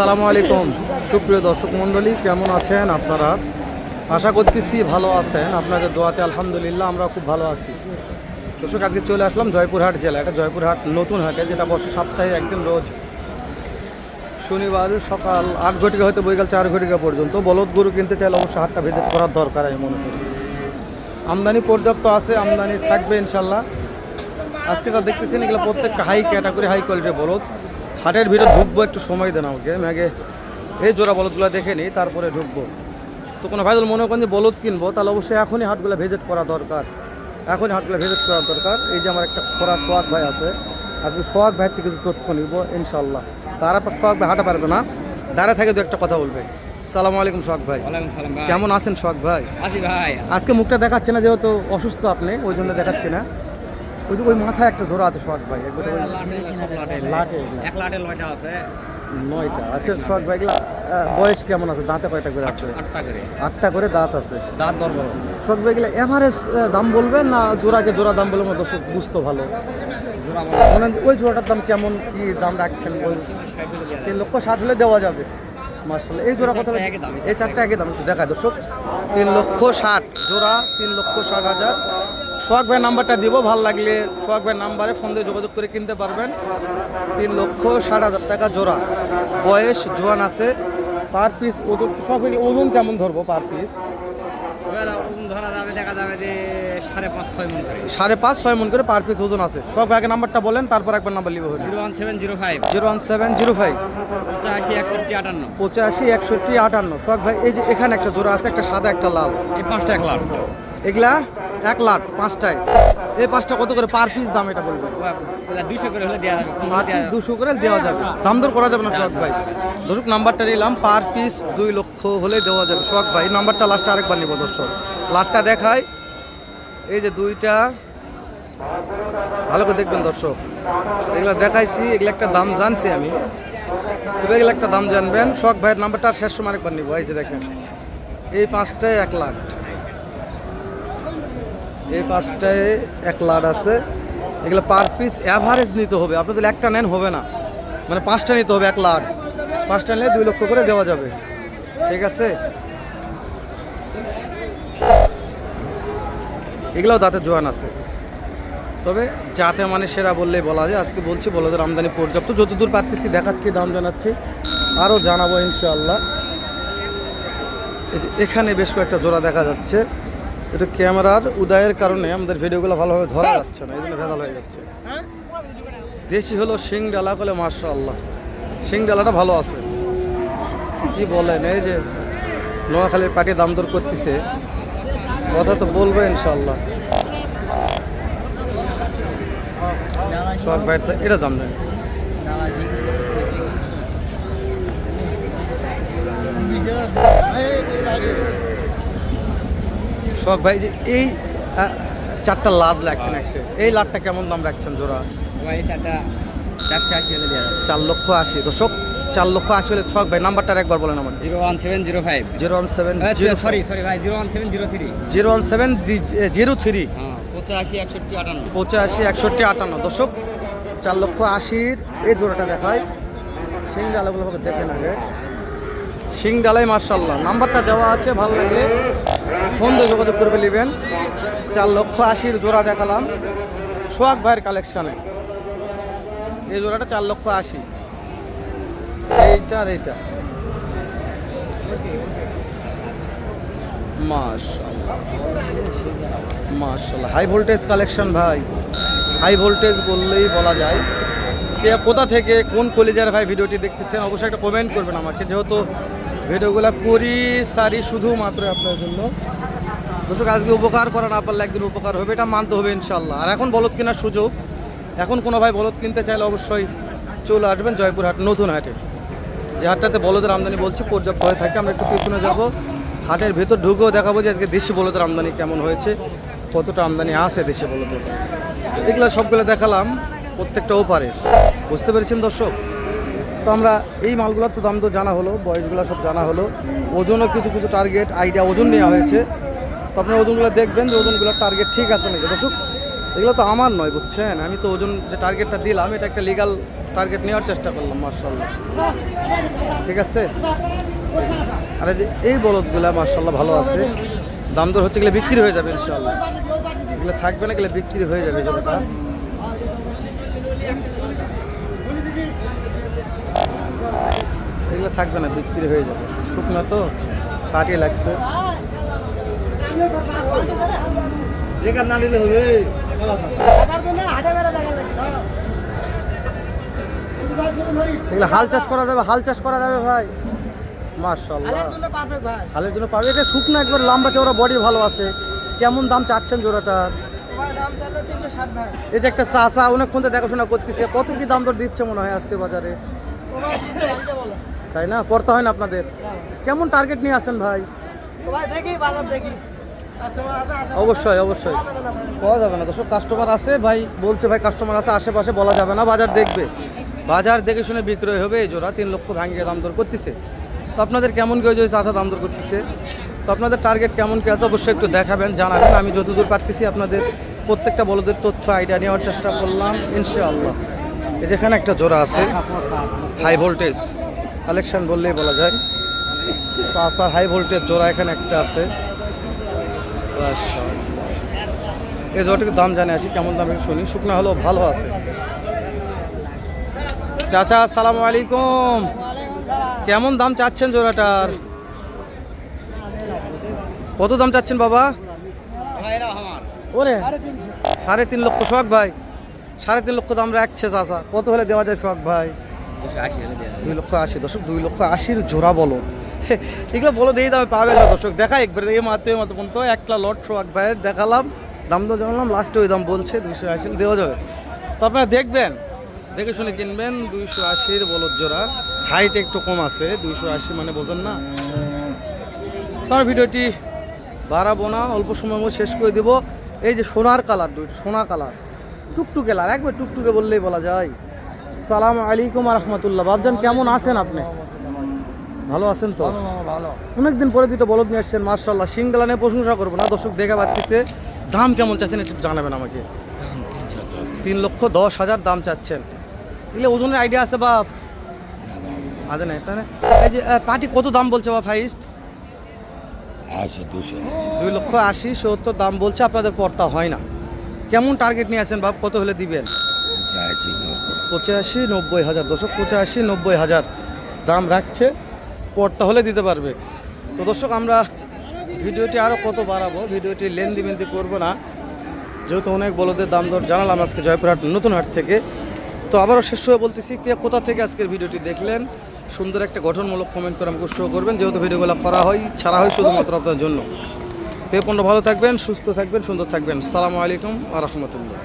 আসসালামু আলাইকুম। সুপ্রিয় দর্শক মণ্ডলী, কেমন আছেন আপনারা? আশা করতেছি ভালো আছেন। আপনাদের দোয়াতে আলহামদুলিল্লাহ আমরা খুব ভালো আছি। দর্শক, আজকে চলে আসলাম জয়পুরহাট জেলা এটা জয়পুরহাট নতুন হাটে, যেটা বর্ষ সপ্তাহে একদিন রোজ শনিবার সকাল আট ঘটিকা হতে বৈকাল চার ঘটিকা পর্যন্ত। বলদ গরু কিনতে চাইলে অবশ্যই হাটটা ভিজিট করার দরকার আমি মনে করি। আমদানি পর্যাপ্ত আছে, আমদানি থাকবে ইনশাল্লাহ। আজকে যা দেখতেছেন, এগুলো প্রত্যেকটা হাই ক্যাটাগরি হাই কোয়ালিটির বলদ। হাটের ভিতরে ঢুকবো একটু সময় দেন আমাকে। আমি আগে এই জোড়া বলদগুলো দেখে নিই তারপরে ঢুকবো। তো কোনো ভাই মনে করেন যে বলদ কিনবো তাহলে অবশ্যই এখনই হাটগুলো ভিজিট করা দরকার। এখনই হাটগুলো ভিজিট করা দরকার। এই যে আমার একটা খরা সোহাগ ভাই আছে আজকে সোহাগ ভাইয়ের থেকে কিছু তথ্য নিব ইনশাল্লাহ তারপর সোহাগ ভাই হাঁটা পারবে না। দাঁড়া থেকে দু একটা কথা বলবে। সালামু আলাইকুম সোহাগ ভাই। ভাই। কেমন আছেন সোহাগ ভাই? ভাই। আজকে মুখটা দেখাচ্ছে না যেহেতু অসুস্থ আপনি ওই জন্য দেখাচ্ছে না। ওই যে ওই মাথায় একটা জোড়া আছে সোহাগ ভাই লাটে এক লাটের নয়টা আছে। নয়টা। আচ্ছা সোহাগ ভাই বয়স কেমন আছে? দাঁতে কয়টা করে আছে? আটটা করে। আটটা করে দাঁত আছে। দাঁত বড় সোহাগ ভাই এগুলা এভারেজ দাম বলবেন না জোড়াকে জোড়া দাম বলবেন দর্শক বুঝতো ভালো? হয় ওই জোড়াটার দাম কেমন কি দাম রাখছেন? তিন লক্ষ ষাট হলে দেওয়া যাবে। মার্শাল এই জোড়া কত এই চারটা একই দাম। একটু দেখায় দর্শক। তিন লক্ষ ষাট জোড়া তিন লক্ষ ষাট হাজার। সোহাগ ভাই নাম্বারটা দিব, ভালো লাগলে সোহাগ ভাই নাম্বারে ফোন দিয়ে যোগাযোগ করে কিনতে পারবেন। তিন লক্ষ ষাট হাজার টাকা জোড়া। বয়স জোয়ান আছে পার পিস ওজন, সব ওজন কেমন ধরবো পার পিস ধরা যাবে দেখা যাবে যে সাড়ে পাঁচ ছয় মন করে। সাড়ে পাঁচ ছয় মন করে পার পিস ওজন আছে। ভাই আগে নাম্বারটা বলেন তারপর একবার নাম্বার লিখে হল zero one seven zero five. Zero one seven zero five. পঁচাশি একষট্টি আটান্ন। পঁচাশি একষট্টি আটান্ন। সোহাগ ভাই এই যে এখানে একটা জোড়া আছে একটা সাদা একটা লাল। এই পাঁচটা এক লাখ এগুলা এক লাখ পাঁচটায়। এই পাঁচটা কত করে পার পিস দাম এটা বলবেন? দুইশো করে হলে দেওয়া যাবে দুশো করে দেওয়া যাবে। দাম দর করা যাবে না সোহাগ ভাই। দর্শক নাম্বারটা নিলাম পার পিস দুই লক্ষ হলে দেওয়া যাবে। সোহাগ ভাই নাম্বারটা লাস্টে আরেকবার নিব দর্শক। লাটটা দেখায়। এই যে দুইটা, ভালো করে দেখবেন দর্শক। এগুলো দেখাইছি, এগুলো একটা দাম জানছি আমি। এগুলো একটা দাম জানবেন। সোহাগ ভাইয়ের নাম্বারটা আর শেষ সময় আরেকবার নিব। এই যে দেখেন, এই পাঁচটায় এক লাখ এই পাঁচটায় এক লাট আছে। এগুলো পার পিস অ্যাভারেজ নিতে হবে। আপনি যদি একটা নেন, হবে না। মানে পাঁচটা নিতে হবে, এক লাট। পাঁচটা নিলে দুই লক্ষ করে দেওয়া যাবে। ঠিক আছে? এগুলোও দাঁতে জোয়ান আছে। তবে যাতে মানে সেরা বললেই বলা যায়। আজকে বলছি বলদের আমদানি পর্যাপ্ত। যতদূর পারতেছি দেখাচ্ছি, দাম জানাচ্ছি। আরও জানাব ইনশাআল্লাহ। এখানে বেশ কয়েকটা জোড়া দেখা যাচ্ছে। এটা ক্যামেরার উদয়ের কারণে আমাদের ভিডিওগুলো ভালোভাবে ধরা যাচ্ছে না, এই জন্য ভেজাল হয়ে যাচ্ছে। দেশি হলো শিং ডালা বলে মার্শা আল্লাহ শিং ডালাটা ভালো আছে। কি বলেন, এই যে নোয়াখালীর পাটি দাম দর করতেছে। কথা তো বলব ইনশাল্লাহ সব বাইরে এটা দাম নেই শখ ভাই যে এই চারটা লাট রাখছেন একশো এই লাটটা কেমন দাম রাখছেন জোড়া? চারশো আশি চার লক্ষ আশি। দশক চার লক্ষ আশি হলে শখ ভাই নাম্বারটা একবার বলেন আমার zero one seven zero five. Zero one seven sorry sorry ভাই zero one seven zero three. Zero one seven zero three. হ্যাঁ পঁচাশি একষট্টি আটান্ন। পঁচাশি একষট্টি আটান্ন। দশক চার লক্ষ আশির এই জোড়াটা দেখায়। সিং ডালাগুলো ভাবে দেখে আগে। সিং ডালাই মার্শাল্লাহ নাম্বারটা দেওয়া আছে ভালো লাগলে ফোন দিয়ে যোগাযোগ করবে নেবেন। চার লক্ষ আশির জোড়া দেখালাম। সোহাগ ভাইয়ের কালেকশানে এই জোড়াটা চার লক্ষ আশি। এইটা আর এইটা। মাশাল্লাহ হাই ভোল্টেজ কালেকশন ভাই। হাই ভোল্টেজ বললেই বলা যায়। কে কোথা থেকে কোন কলেজের ভাই ভিডিওটি দেখতেছেন, অবশ্যই একটা কমেন্ট করবেন আমাকে। যেহেতু ভিডিওগুলো করি, সারি শুধুমাত্র আপনার জন্য। দর্শক, আজকে উপকার করা না পারলে একদিন উপকার হবে, এটা মানতে হবে ইনশাল্লাহ আর এখন বলদ কেনার সুযোগ। এখন কোনো ভাই বলদ কিনতে চাইলে অবশ্যই চলে আসবেন জয়পুরহাট, নতুন হাটে। যে হাটটাতে বলদের আমদানি বলছি, পর্যাপ্ত হয়ে থাকে। আমরা একটু পিছনে যাব। হাটের ভেতর ঢুকেও দেখাবো যে আজকে দেশি বলদের আমদানি কেমন হয়েছে, কতটা আমদানি আছে দেশি বলদের। এগুলো সবগুলো দেখালাম প্রত্যেকটা ওপারে। বুঝতে পেরেছেন দর্শক? তো আমরা এই মালগুলোর তো দাম তো জানা হলো, বয়সগুলো সব জানা হলো। ওজনও কিছু কিছু টার্গেট আইডিয়া ওজন নেওয়া হয়েছে। তো আপনার ওজনগুলো দেখবেন যে ওজনগুলোর টার্গেট ঠিক আছে নাকি? দর্শক, এগুলো তো আমার নয়, বুঝছেন? আমি তো ওজন যে টার্গেটটা দিলাম, এটা একটা লিগাল টার্গেট নেওয়ার চেষ্টা করলাম মার্শাল্লাহ ঠিক আছে? আর এই যে এই বলদগুলা মার্শাল্লাহ ভালো আছে। দাম দর হচ্ছে গেলে বিক্রি হয়ে যাবে ইনশাল্লাহ এগুলো থাকবে না গেলে বিক্রি হয়ে যাবে জোড়াটা এগুলো থাকবে না বিক্রি হয়ে যাবে। শুকনো তো কাটিয়ে লাগছে। বেকার না নিলে হবে। এগুলো হাল চাষ করা যাবে হাল চাষ করা যাবে ভাই। মার্শাল্লাহ হালের জন্য পাবে এটা শুকনো একবার লম্বা চওড়া বডি ভালো আছে। কেমন দাম চাচ্ছেন জোড়াটার এই যে একটা চাচা অনেকক্ষণ তো দেখাশোনা করতেছে। কত কি দাম দর দিচ্ছে মনে হয় আজকে বাজারে? তাই না? পড়তে হয় না আপনাদের? কেমন টার্গেট নিয়ে আসেন ভাই? অবশ্যই অবশ্যই। পাওয়া যাবে না দর্শক কাস্টমার আছে ভাই বলছে ভাই কাস্টমার আছে আশেপাশে বলা যাবে না বাজার দেখবে। বাজার দেখে শুনে বিক্রয় হবে, এই জোড়া তিন লক্ষ ভাঙিয়ে দাম দর করতেছে। তো আপনাদের কেমন কি হয়েছে চাচা দাম দর করতেছে? তো আপনাদের টার্গেট কেমন কি আছে অবশ্যই একটু দেখাবেন, জানাবেন। আমি যতদূর পারতেছি আপনাদের প্রত্যেকটা বলদের তথ্য আইডিয়া নেওয়ার চেষ্টা করলাম, ইনশাআল্লাহ। যেখানে একটা জোড়া আছে হাই ভোল্টেজ কালেকশন বললেই বলা যায়। চাচার হাই ভোল্টেজ জোড়া এখানে একটা আছে। এই জোড়াটির দাম জানে, আসি কেমন দামে শুনি। শুকনা হলেও ভালো আছে। চাচা, আসসালামু আলাইকুম। কেমন দাম চাচ্ছেন জোড়াটার? কত দাম চাচ্ছেন বাবা? ওরে, সাড়ে তিন লক্ষ শখ ভাই। সাড়ে তিন লক্ষ দাম রাখছে চাচা। কত হলে দেওয়া যায় শখ ভাই? দুই লক্ষ আশি দশক দুই লক্ষ আশির জোড়া বলো। এগুলো বলো দিয়ে দামে পাবে না, দর্শক। দেখা একবার এই মাত্র এই মাত্র পর্যন্ত একটা লট শখ ভাইয়ের দেখালাম। দাম তো জানালাম লাস্টে ওই দাম বলছে দুশো আশি দেওয়া যাবে। তো আপনারা দেখবেন দেখে শুনে কিনবেন দুইশো আশির বলদ জোড়া। হাইট একটু কম আছে দুইশো আশি মানে বোঝেন না। তার ভিডিওটি বাড়াবো না অল্প সময় মধ্যে শেষ করে দেবো। এই যে সোনার কালার দুইটা সোনা কালার। টুকটুকে লাল একবার টুকটুকে বললেই বলা যায়। সালাম আলাইকুম রহমতুল্লাহ। বাবজান কেমন আছেন আপনি? ভালো আছেন তো? ভালো অনেকদিন পরে দুটো বলদ নিয়ে আসছেন মার্শাল্লাহ সিঙ্গলা নিয়ে প্রশংসা করব না দর্শক দেখা পাচ্ছে দাম কেমন চাচ্ছেন একটু জানাবেন আমাকে। তিন লক্ষ দশ হাজার দাম চাচ্ছেন। এগুলো ওজনের আইডিয়া আছে বাপ। আদে নাই তাই না? এই যে পাটি কত দাম বলছে বাপ ফাইস্ট আচ্ছা দুশো দুই লক্ষ আশি সত্তর দাম বলছে আপনাদের পড়তা হয় না। কেমন টার্গেট নিয়ে আছেন বাপ? কত হলে দিবেন? পঁচাশি নব্বই। হাজার। দর্শক পঁচাশি নব্বই হাজার দাম রাখছে পড়তা হলে দিতে পারবে। তো দর্শক আমরা ভিডিওটি আরও কত বাড়াবো? ভিডিওটি লেন্দি মেন্দি করব না। যেহেতু অনেক বলদের দাম দর জানালাম আজকে জয়পুরহাট নতুন হাট থেকে। তো আবারও শেষ হয়ে বলতেছি, কে কোথা থেকে আজকের ভিডিওটি দেখলেন, সুন্দর একটা গঠনমূলক কমেন্ট করে আমাকে শো করবেন, যেহেতু ভিডিওগুলো করা হয়, ছাড়া হয় শুধুমাত্র আপনার জন্য। তো পণ্য ভালো থাকবেন, সুস্থ থাকবেন, সুন্দর থাকবেন। সালামু আলাইকুম আ রহমতুল্লাহ।